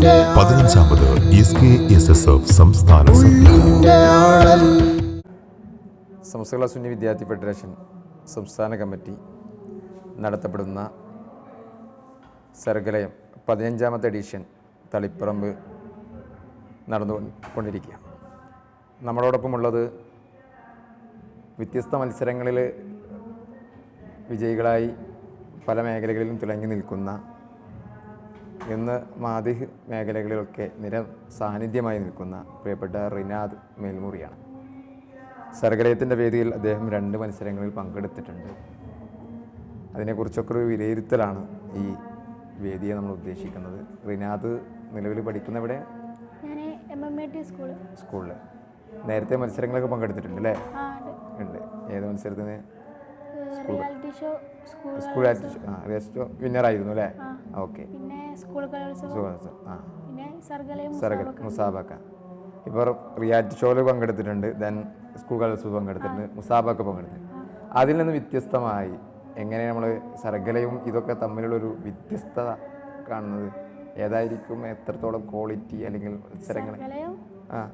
പതിനഞ്ചാമത് S K S S F സംസ്ഥാന സംസ്കൃത സുന്നി വിദ്യാർത്ഥി ഫെഡറേഷൻ സംസ്ഥാന കമ്മിറ്റി നടത്തപ്പെടുന്ന സർഗലയം പതിനഞ്ചാമത്തെ എഡിഷൻ തളിപ്പറമ്പ് നടന്നു കൊണ്ടിരിക്കുക നമ്മളോടൊപ്പമുള്ളത് വ്യത്യസ്ത മത്സരങ്ങളിൽ വിജയികളായി പല മേഖലകളിലും തിളങ്ങി നിൽക്കുന്ന ഇന്ന് മാതിഹ് മേഖലകളിലൊക്കെ നിര സാന്നിധ്യമായി നിൽക്കുന്ന പ്രിയപ്പെട്ട റിനാദ് മേൽമുറിയാണ്. സർഗലയത്തിന്റെ വേദിയിൽ അദ്ദേഹം രണ്ട് മത്സരങ്ങളിൽ പങ്കെടുത്തിട്ടുണ്ട്. അതിനെക്കുറിച്ചൊക്കെ ഒരു വിലയിരുത്തലാണ് ഈ വേദിയെ നമ്മൾ ഉദ്ദേശിക്കുന്നത്. റിനാദ് നിലവിൽ പഠിക്കുന്നവിടെ സ്കൂളിൽ നേരത്തെ മത്സരങ്ങളൊക്കെ പങ്കെടുത്തിട്ടുണ്ട് അല്ലേ? ഉണ്ട്. ഏത് മത്സരത്തിന്? Reality show school show. ആ വിന്നർ ആയിരുന്നു അല്ലേ? ഓക്കെ. പിന്നെ സ്കൂൾ കലോത്സവം. ആ. പിന്നെ സർഗൽ മുസാബക്ക ഇപ്പോൾ റിയാലിറ്റി ഷോയിൽ പങ്കെടുത്തിട്ടുണ്ട്. ദെൻ സ്കൂൾ കലോത്സവം പങ്കെടുത്തിട്ടുണ്ട്. മുസാബക്ക പങ്കെടുത്തിട്ടുണ്ട്. അതിൽ നിന്ന് വ്യത്യസ്തമായി എങ്ങനെ നമ്മൾ സർഗലയും ഇതൊക്കെ തമ്മിലുള്ളൊരു വ്യത്യസ്തത കാണുന്നത്? ഏതായിരിക്കും? എത്രത്തോളം ക്വാളിറ്റി അല്ലെങ്കിൽ മത്സരങ്ങൾ? ആ.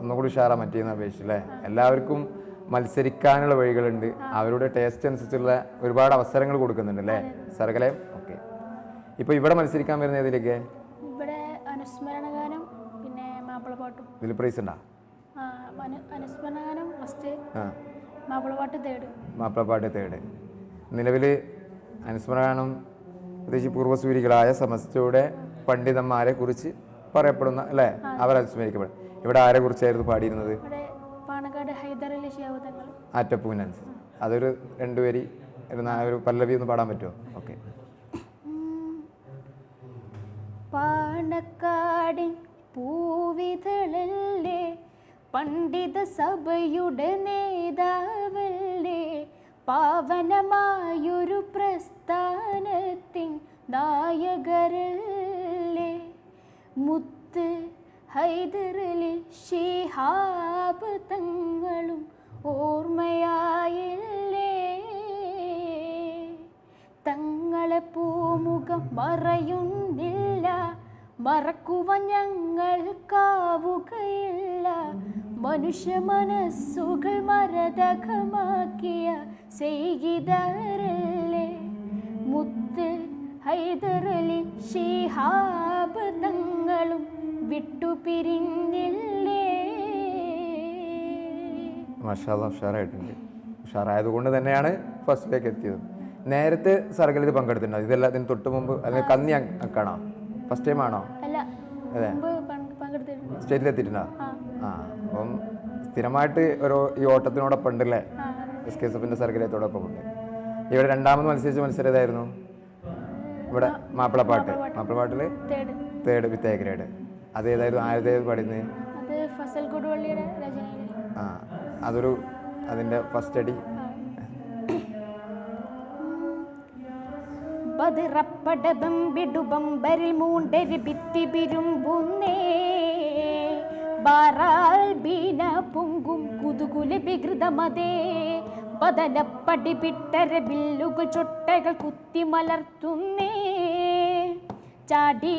ഒന്നുകൂടി ഉഷാറാ മറ്റേന്ന് അപേക്ഷിച്ചല്ലേ എല്ലാവർക്കും മത്സരിക്കാനുള്ള വഴികളുണ്ട്. അവരുടെ ടേസ്റ്റ് അനുസരിച്ചുള്ള ഒരുപാട് അവസരങ്ങൾ കൊടുക്കുന്നുണ്ട് അല്ലേ? സർഗലയം ഓക്കെ. ഇപ്പോൾ ഇവിടെ മത്സരിക്കാൻ വരുന്ന ഏതിലേക്ക്? ഇവിടെ അനുസ്മരണഗാനം പിന്നെ മാപ്പിളപ്പാട്ടും. ഇതിൽ പ്രൈസ് ഉണ്ടാ? ആ അനു ഫസ്റ്റ് മാപ്പിളപ്പാട്ട് തേർഡ് മാപ്പിളപ്പാട്ട് തേട് നിലവിൽ അനുസ്മരണം പ്രത്യേകിച്ച് പൂർവസൂരികളായ സമസ്തയുടെ പണ്ഡിതന്മാരെ കുറിച്ച് പറയപ്പെടുന്ന അല്ലേ? അവർ അനുസ്മരിക്കപ്പെടും ഇവിടെ ആരെ കുറിച്ചായിരുന്നു പാടിയിരുന്നത്? അലി അതൊരു രണ്ടുപേരി ഒരു പല്ലവി ഒന്ന് പാടാൻ പറ്റുമോ? ഓക്കെ. പാണക്കാടിൻ പൂവിതളല്ലേ? പണ്ഡിത സഭയുടെ നേതാവല്ലേ? പാവനമായൊരു പ്രസ്ഥാനത്തിൻ നായകരല്ലേ? മുത്ത് ഹൈദരലി ഷിഹാബ് തങ്ങളും ഓർമ്മയായില്ലേ? തങ്ങളെ പൂമുഖം മറയുന്നില്ല. മറക്കുവാൻ ഞങ്ങൾക്കാവുകയില്ല മനുഷ്യ മനസ്സുകൾ മരതകമാക്കിയ ചെയ്തരല്ലേ മുത്ത് ഹൈദരലി ഷിഹാബ് തങ്ങളും വിട്ടുപിരിഞ്ഞില്ലേ. മഷാല ഉഷാറായിട്ടുണ്ട്. ഉഷാറായത് കൊണ്ട് തന്നെയാണ് ഫസ്റ്റിലേക്ക് എത്തിയത്. നേരത്തെ സർഗലിൽ പങ്കെടുത്തിട്ടുണ്ടോ? ഇതെല്ലാം അതിന് തൊട്ട് മുമ്പ് അല്ലെങ്കിൽ കന്നി അക്കാണോ? ഫസ്റ്റ് ടൈം ആണോ? അതെ. സ്റ്റേറ്റിൽ എത്തിയിട്ടുണ്ടോ? ആ. അപ്പം സ്ഥിരമായിട്ട് ഒരു ഈ ഓട്ടത്തിനോടൊപ്പം ഉണ്ടല്ലേ? എസ് കെ എസ് എഫിന്റെ സർഗലയത്തോടൊപ്പം ഉണ്ട്. ഇവിടെ രണ്ടാമത് മത്സരിച്ച മത്സരം ഏതായിരുന്നു ഇവിടെ Mappilappattu. മാപ്പിളപ്പാട്ടിൽ third third with A grade അത് ഏതായിരുന്നു ആരുടെ പാടിയത് ആ അതൊരു അതിന്റെ ഫസ്റ്റ് അടി ബിടുബമ്പരിൽ മൂണ്ടരി ഭിത്തി ബിരുമ്പുന്നേ ബാറാൽ ബീന പൊങ്കും കുതുകുല വികൃതമതേ. ബദലപ്പടി പിട്ടര ബില്ലുകൾ ചൊട്ടകൾ കുത്തി മലർത്തുന്നേ. ചാടി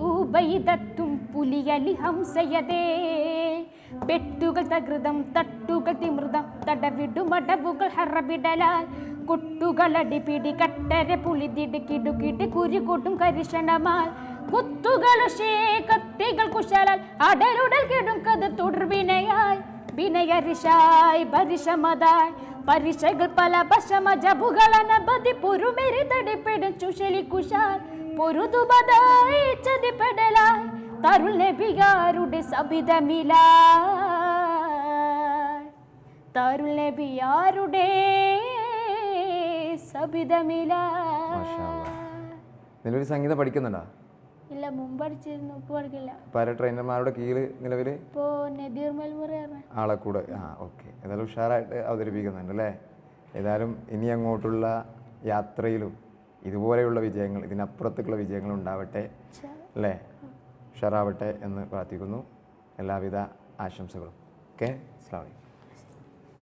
ഉബൈദത്തും പുലിയലി ഹംസയതേ. പെട്ടുകൾ തകൃതം തട്ടുകൾ തിമൃതം തടവിടുമടവുകൾ ഹറബിടലാൽ. കുട്ടുകളടി പിടി കട്ടര പുളിതിട് കുരു കുരുകൂട്ടും കരിഷണമാൽ കുത്തുകൾ കത്തികൾ കുശലാൽ അടലുടൽ കിടും കത് തുടർവിനയായി വിനയരിശായി പരിശമതായി പരിശകൾ പല പശമ ജബുകളനബതി പുരുമെരി തടിപ്പെടും ചുശലി കുശാൽ. പൊരുതുപതായി ചതിപ്പെടലായി. തരുൾ നബിയാരുടെ സബിതമില തരുൾ നബിയാരുടെ സബിതമില. നിലവിൽ സംഗീതം പഠിക്കുന്നുണ്ടോ? ഇല്ല മുമ്പ് പഠിച്ചിരുന്നു ഇപ്പൊ പഠിക്കില്ല. പല ട്രെയിനർമാരുടെ കീഴിൽ നിലവിൽ ഇപ്പോ നദീർ മെൽമുറി ആളെ കൂടെ ആ ഓക്കെ. ഏതായാലും ഉഷാറായിട്ട് അവതരിപ്പിക്കുന്നുണ്ട് അല്ലേ? ഏതായാലും ഇനി അങ്ങോട്ടുള്ള യാത്രയിലും ഇതുപോലെയുള്ള വിജയങ്ങൾ ഇതിനപ്പുറത്തേക്കുള്ള വിജയങ്ങൾ ഉണ്ടാവട്ടെ അല്ലേ? ഉഷാറാവട്ടെ എന്ന് പ്രാർത്ഥിക്കുന്നു. എല്ലാവിധ ആശംസകളും. ഓക്കെ? അസ്ലാം